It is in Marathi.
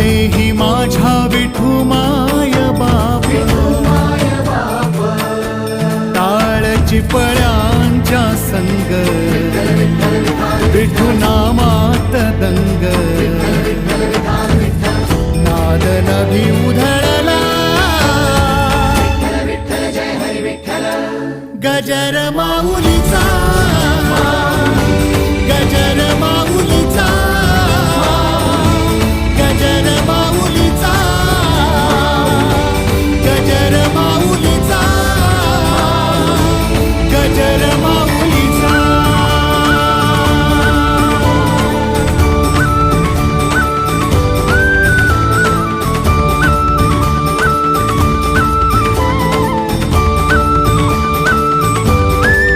देही माझ्या विठू माय बाप. टाळ चिपळ्यांच्या संग. विठू नामात दंग. नाद नभी उधळला. गजर माऊलीचा.